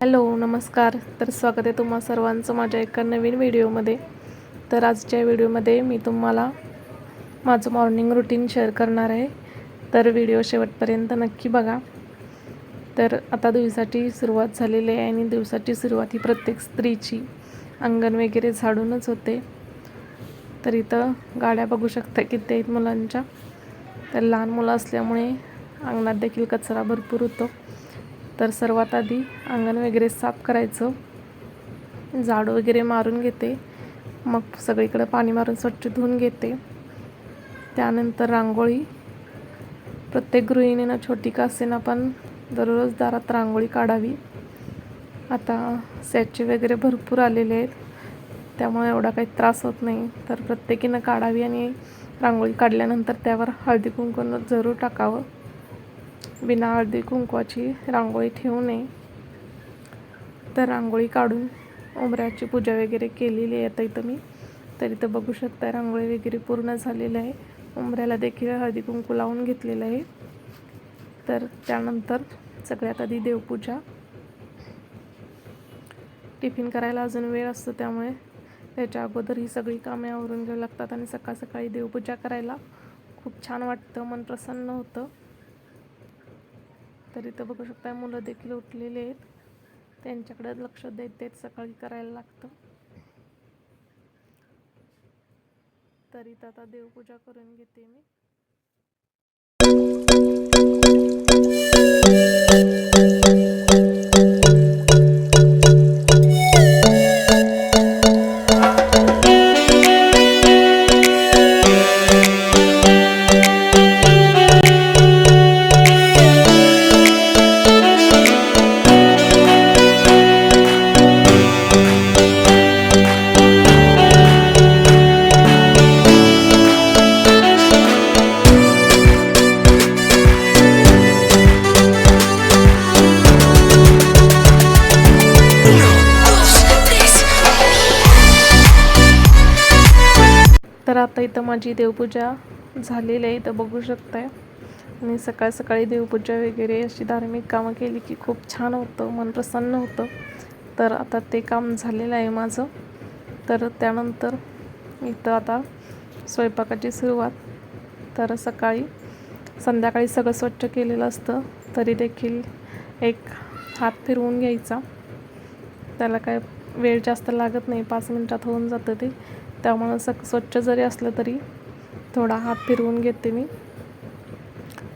Hello नमस्कार. तर स्वागत आहे तुम्हा सर्वांचं माझ्या एका नवीन व्हिडिओमध्ये. तर आजच्या व्हिडिओमध्ये मी तुम्हाला माझं मॉर्निंग रुटीन शेअर करणार आहे. तर व्हिडिओ शेवटपर्यंत नक्की बघा. तर आता दिवसाची सुरुवात झालेली आहे आणि दिवसाची सुरुवात ही प्रत्येक स्त्रीची. अंगण वगैरे झाडूनच होते. तर इथं गाड्या बघू शकता किती आहेत मुलांच्या. तर लहान मुलं असल्यामुळे अंगणात देखील कचरा भरपूर होतो. तर सर्वात आधी अंगण वगैरे साफ करायचं. झाडू वगैरे मारून घेते. मग सगळीकडे पाणी मारून स्वच्छ धुवून घेते. त्यानंतर रांगोळी. प्रत्येक गृहिणीनं छोटी का असेना पण दररोज दारात रांगोळी काढावी. आता सॅचे वगैरे भरपूर आलेले आहेत. त्यामुळे एवढा काही त्रास होत नाही. तर प्रत्येकीनं काढावी आणि रांगोळी काढल्यानंतर त्यावर हळदी कुंकून जरूर टाकावं. बिना हळदी कुंकवाची रांगोळी ठेवू नये. तर रांगोळी काढून उंबऱ्याची पूजा वगैरे केलेली आहे आता इथं मी. तर इथं बघू शकता रांगोळी वगैरे पूर्ण झालेलं आहे. उंबऱ्याला देखील हळदी कुंकू लावून घेतलेलं आहे. तर त्यानंतर सगळ्यात आधी देवपूजा. टिफिन करायला अजून वेळ असतो त्यामुळे त्याच्या अगोदर ही सगळी कामे आवरून घ्यावी लागतात आणि सकाळ सकाळी देवपूजा करायला खूप छान वाटतं मन प्रसन्न होतं. तर इथं बघू शकता मुलं देखील उठलेले आहेत. त्यांच्याकडे लक्ष देत देत सकाळी करायला लागतं. तर इथं आता देवपूजा करून घेते मी. आता इथं माझी देवपूजा झालेली आहे इथं बघू शकताय. मी सकाळ सकाळी देवपूजा वगैरे अशी धार्मिक कामं केली की खूप छान होतं मन प्रसन्न होतं. तर आता ते काम झालेलं आहे माझं. तर त्यानंतर इथं आता स्वयंपाकाची सुरुवात. तर सकाळी संध्याकाळी सगळं स्वच्छ केलेलं असतं तरी देखील एक हात फिरवून घ्यायचा. त्याला काय वेळ जास्त लागत नाही पाच मिनटात होऊन जातं ते. त्यामुळं असं स्वच्छ जरी असलं तरी थोडा हात फिरवून घेते मी.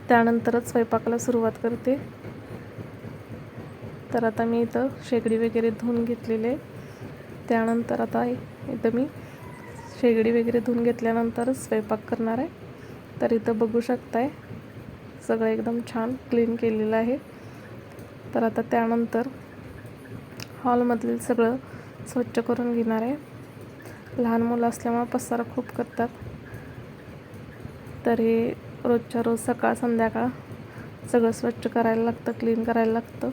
त्यानंतरच स्वयंपाकाला सुरुवात करते. तर आता मी इथं शेगडी वगैरे धुवून घेतलेले. त्यानंतर आता इथं मी शेगडी वगैरे धुवून घेतल्यानंतरच स्वयंपाक करणार आहे. तर इथं बघू शकताय सगळं एकदम छान क्लीन केलेलं आहे. तर आता त्यानंतर हॉलमधील सगळं स्वच्छ करून घेणार आहे. लहान मुलं असल्यामुळे पसारा खूप करतात. तर हे रोजच्या रोज सकाळ संध्याकाळ सगळं स्वच्छ करायला लागतं क्लीन करायला लागतं.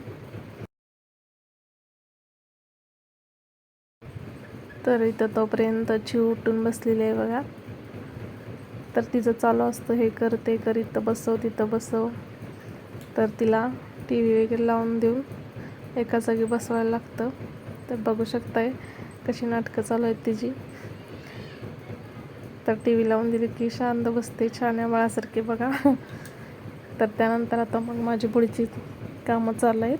तर इथं तोपर्यंत जीव उठून बसलेली आहे बघा. तर तिचं चालू असतं हे कर ते कर इथं बसव तिथं बसव. तर तिला टी व्ही वगैरे लावून देऊन एका जागी बसवायला लागतं. तर बघू शकताय कशी नाटकं चालू आहेत तिची? तर टी व्ही लावून दिली की शांत बसते छान बाळासारखे बघा. तर त्यानंतर आता मग माझी पुढची कामं चालू आहेत.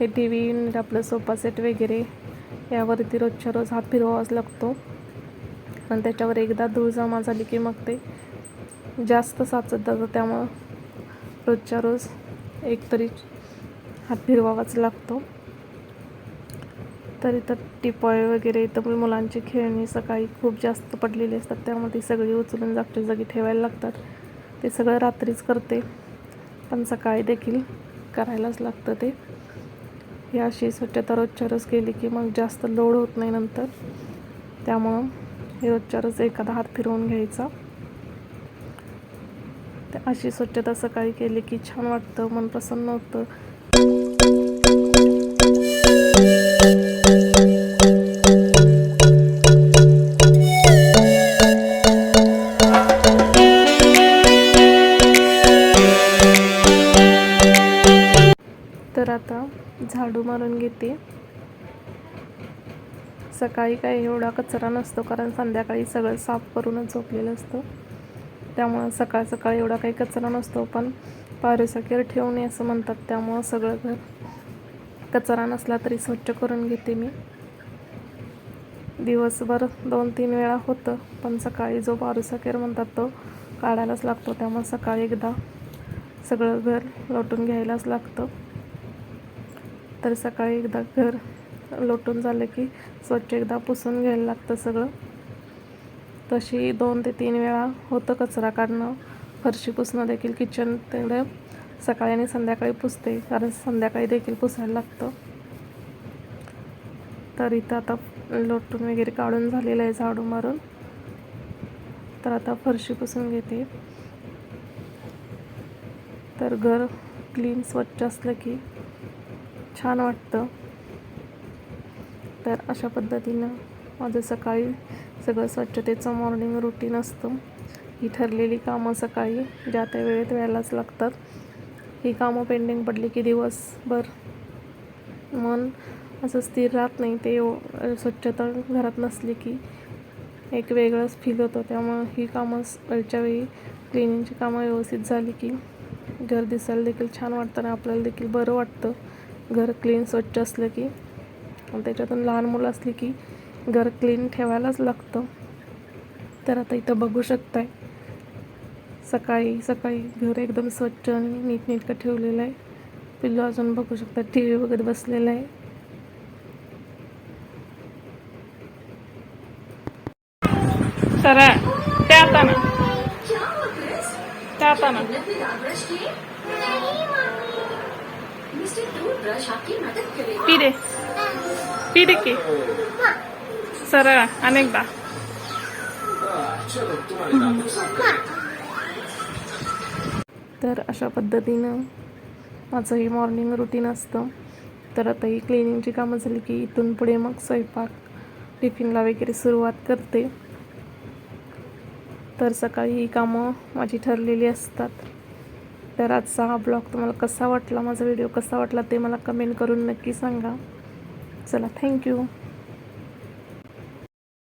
हे टी व्ही युनिट आपलं सोफा सेट वगैरे यावरती रोजच्या रोज हात फिरवावाच लागतो. पण त्याच्यावर एकदा धूळ जमा झाली की मग ते जास्त साचत जातं. त्यामुळं रोजच्या रोज एकतरी हात फिरवावाच लागतो. तर इथं टिपॉय वगैरे इथं मुलांची खेळणी सकाळी खूप जास्त पडलेली असतात. त्यामुळे ती सगळी उचलून जागच्या जागी ठेवायला लागतात. ते सगळं रात्रीच करते. पण सकाळी देखील करायलाच लागतं ते. ही अशी स्वच्छता रोजच्या रोज केली की मग जास्त लोड होत नाही नंतर. त्यामुळं हे रोजच्या रोज एखादा हात फिरवून घ्यायचा. अशी स्वच्छता सकाळी केली की छान वाटतं मन प्रसन्न होतं. तर आता झाडू मारून घेते. सकाळी काही एवढा कचरा नसतो कारण संध्याकाळी सगळं साफ करूनच झोपलेलं असतं. त्यामुळं सकाळ सकाळी एवढा काही कचरा नसतो पण पारेसकेर ठेवू नये असं म्हणतात त्यामुळं सगळं घर कचरा नसला तरी स्वच्छ करून घेते मी. दिवसभर दोन तीन वेळा होतं पण सकाळी जो पारुसाकेर म्हणतात तो काढायलाच लागतो. त्यामुळं सकाळी एकदा सगळं घर लोटून घ्यायलाच लागतं. तर सकाळी एकदा घर लोटून झालं की स्वच्छ एकदा पुसून घ्यायला लागतं सगळं. तशी दोन ते तीन वेळा होतं कचरा काढणं. फरशी पुसणं देखील किचन तेवढं सकाळी आणि संध्याकाळी पुसते कारण संध्याकाळी देखील पुसायला लागतं. तर इथं आता लोटून वगैरे काढून झालेलं आहे झाडू मारून. तर आता फरशी पुसून घेते. तर घर क्लीन स्वच्छ असलं की छान वाटतं. तर अशा पद्धतीनं माझं सकाळी सगळं स्वच्छतेचं मॉर्निंग रुटीन असतं. ही ठरलेली कामं सकाळी ज्या त्या वेळेत व्हायलाच लागतात. ही कामं पेंडिंग पडली की दिवसभर मन असं स्थिर राहत नाही. ते स्वच्छता घरात नसली की एक वेगळंच फील होतं. त्यामुळं ही कामं वेळच्या वेळी क्लिनिंगची कामं व्यवस्थित झाली की घर दिसायला देखील छान वाटतं आणि आपल्याला देखील बरं वाटतं. घर क्लीन स्वच्छ असलं की त्याच्यातून लहान मुलं असली की घर क्लीन ठेवायलाच लागतं. तर आता इथं बघू शकताय सकाळी सकाळी घर एकदम स्वच्छ आणि नीटनेटकं ठेवलेलं आहे. पिल्लू अजून बघू शकता टी व्ही बघत बसलेलं आहे. सर त्या हातानं त्या आता ना दे पी दे की सरळ अनेकदा तर अशा पद्धतीनं माझं ही मॉर्निंग रुटीन असतं. तर आता ही क्लिनिंगची कामं झाली की इथून पुढे मग स्वयंपाक टिफिनला वगैरे सुरुवात करते. तर सकाळी ही कामं माझी ठरलेली असतात. तर आजचा हा ब्लॉग तुम्हाला कसा वाटला माझा व्हिडिओ कसा वाटला ते मला कमेंट करून नक्की सांगा. चला थँक्यू.